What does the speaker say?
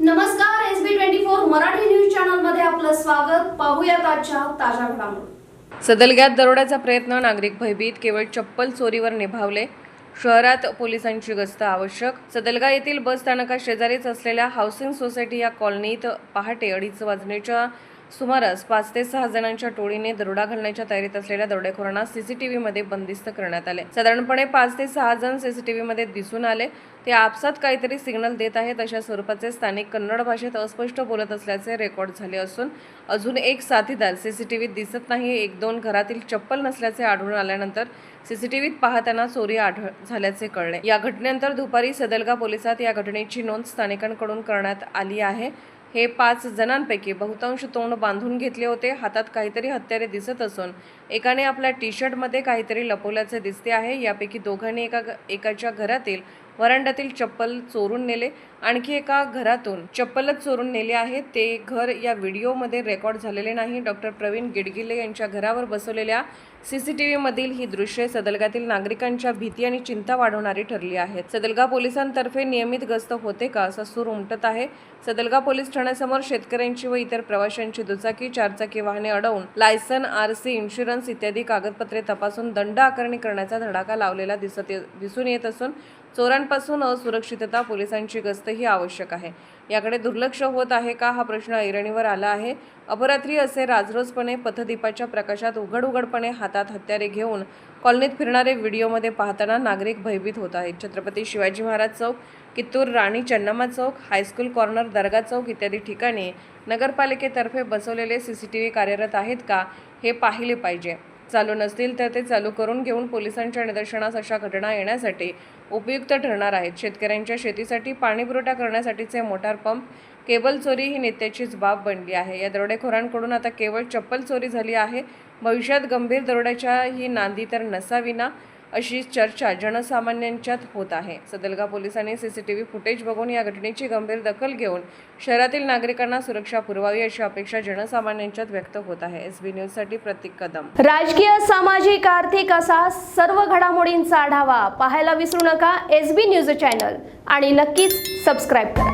नमस्कार S B twenty four Marathi news चॅनलमध्ये आपलं स्वागत. पाहूया आजच्या ताज्या घडामोडी. सदलग्यात दरोड्याचा प्रयत्न नागरिक भयभीत केवळ चप्पल चोरीवर निभावले. शहरात पोलिसांची गस्त आवश्यक. सदलगा येथील बस स्थानका शेजारीच असलेल्या हाऊसिंग सोसायटी या कॉलनीत पहाटे अडीच वाजण्याच्या सुमारास पाच ते सहा जणांच्या टोळीने दरोडा घालण्याच्या तयारीत असलेल्या दरोडेखोरांना सीसीटीव्ही मध्ये बंदिस्त करण्यात आले. साधारणपणे पाच ते सहा जण सीसीटीव्ही मध्ये दिसून आले. ते आपसात काहीतरी सिग्नल देत आहेत अशा स्वरूपाचे स्थानिक कन्नड भाषेत अस्पष्ट बोलत असल्याचे रेकॉर्ड झाले असून अजून एक साथीदार सीसीटीव्हीत दिसत नाही. एक दोन घरातील चप्पल नसल्याचे आढळून आल्यानंतर सीसीटीव्हीत पाहताना चोरी आढळ झाल्याचे कळले. या घटनेनंतर दुपारी सदलगा पोलिसात या घटनेची नोंद स्थानिकांकडून करण्यात आली आहे. हे पाच जणांपैकी बहुतांश तोंड बांधून घेतले होते. हातात काहीतरी हत्यारे दिसत असून एकाने आपल्या टी शर्टमध्ये काहीतरी लपवल्याचे दिसते आहे. यापैकी दोघांनी एका एकाच्या घरातील वरांड्यातील चप्पल चोरून नेले. आणखी एका घरातून चप्पलच चोरून नेले आहे. ते घर या व्हिडिओमध्ये रेकॉर्ड झालेले नाही. डॉक्टर प्रवीण गिडगिले यांच्या घरावर बसवलेल्या सी सी टी व्हीमधील ही दृश्ये सदलगातील नागरिकांच्या भीती आणि चिंता वाढवणारी ठरली आहेत सदलगा पोलिसांतर्फे नियमित गस्त होते का असा सूर उमटत आहे. सदलगा पोलीस ठाण्यासमोर शेतकऱ्यांची व इतर प्रवाशांची दुचाकी चारचाकी वाहने अडवून लायसन आर सी इन्शुरन्स इत्यादी कागदपत्रे तपासून दंड आकारणी करण्याचा धडाका लावलेला दिसत दिसून येत असून चोरांपासून असुरक्षितता पोलिसांची गस्त ही आवश्यक आहे. याकडे दुर्लक्ष होत आहे का हा प्रश्न ऐरणीवर आला आहे. अपरात्री असे राजरोजपणे पथदीपाच्या प्रकाशात उघड उघडपणे हातात हत्यारे घेऊन कॉलनीत फिरणारे व्हिडिओमध्ये पाहताना नागरिक भयभीत होत आहेत. छत्रपती शिवाजी महाराज चौक कित्तूर राणी चन्नम्मा चौक हायस्कूल कॉर्नर दर्गा चौक इत्यादी ठिकाणी नगरपालिकेतर्फे बसवलेले सी सी टी व्ही कार्यरत आहेत का हे पाहिले पाहिजे. चालू नसतील तर ते चालू करून घेऊन पोलिसांच्या निदर्शनास अशा घटना येण्यासाठी उपयुक्त ठरणार आहेत. शेतकऱ्यांच्या शेतीसाठी पाणीपुरवठा करण्यासाठीचे मोटार पंप केबल चोरी ही नित्याचीच बाब बनली आहे. या दरोडेखोरांकडून आता केवळ चप्पल चोरी झाली आहे. भविष्यात गंभीर दरोड्याच्या ही नांदी तर नसावी ना? अशी चर्चा जनसामान्यांच्यात होत आहे. सदलगा पोलिसांनी सीसीटीव्ही फुटेज बघून या घटनेची गंभीर दखल घेऊन शहरातील नागरिकांना सुरक्षा पुरवावी अशी अपेक्षा जनसामान्यांच्यात व्यक्त होत आहे. एस बी न्यूजसाठी प्रतीक कदम. राजकीय सामाजिक आर्थिक असा सर्व घडामोडींचा आढावा पाहायला विसरू नका. एस बी न्यूज चॅनल आणि नक्कीच सबस्क्राईब करा.